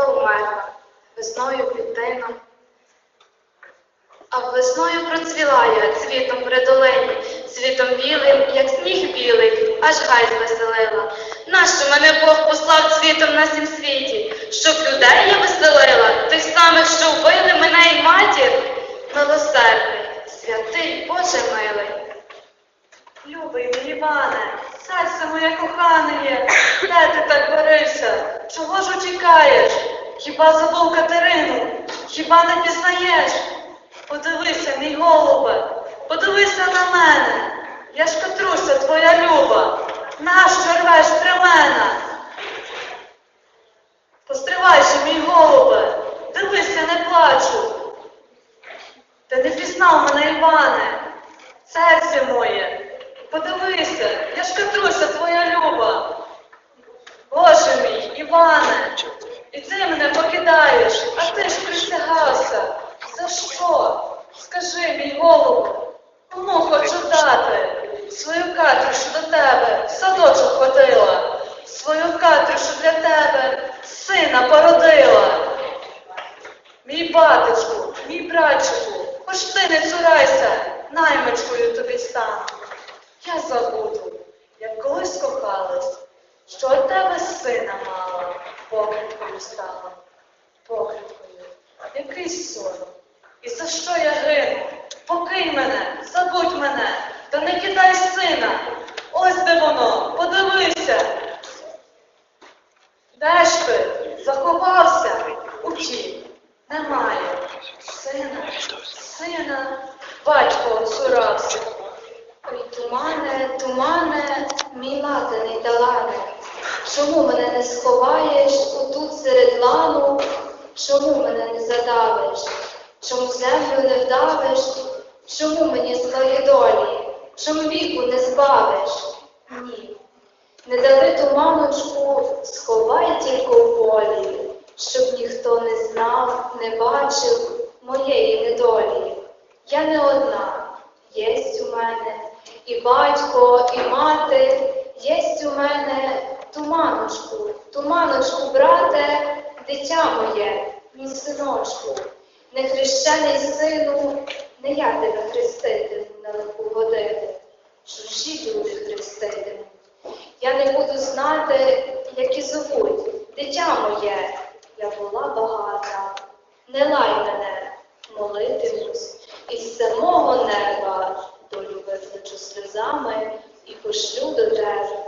я умерла, весною під тином. А весною процвіла я цвітом при долині, цвітом білим, як сніг білий, аж гай звеселила. Нащо мене Бог послав цвітом на сім світі, щоб людей я веселила, тих самих, що вбили мене й матір? Милосердний, святий, Боже милий. Любий мій Іване, серце моє кохане є, де ти так борився? Чого ж очікаєш? Хіба забув Катерину? Хіба не пізнаєш? Подивися, мій голубе, подивися на мене. Я ж Катруся, твоя люба. Нащо рвеш стремена? Постривай же, мій голубе, дивися, не плачу. Ти не пізнав мене, Іване, серце моє. Подивися, я ж Катруся твоя люба. Боже мій, Іване, і ти мене покидаєш, а ти ж присягався. За що? Скажи, мій голову, кому хочу дати? Свою катрушу до тебе в садочок ходила, свою катрушу для тебе сина породила. Мій батечку, мій братчику, хоч ти не цурайся, наймичкою тобі стану. Я забуду, як колись кохалась, що от тебе сина мала, покидькою стала, який сором. І за що я гину? Покинь мене, забудь мене, та не кидай сина. Ось де воно, подивися. Де ж ти? Заховався? Утік. Немає. Сина, сина, батько оцурався. Ой, тумане, тумане, мій латаний талане, чому мене не сховаєш отут чому мене не задавиш, чому землю не вдавиш, чому мені злої долі, чому віку не збавиш? Ні, не дали туманочку, сховай тільки в полі, щоб ніхто не знав, не бачив моєї недолі. Я не одна, єсть у мене і батько, і мати, єсть у мене туманочку, туманочку, брате, дитя моє, мій синочку, нехрещений сину, не я тебе хреститиму на лиху годину, чужі люди хреститиму. Я не буду знати, як і зовуть, дитя моє, я була багата, не лай мене, молитимусь, із самого неба долю визначу сльозами і пошлю до тебе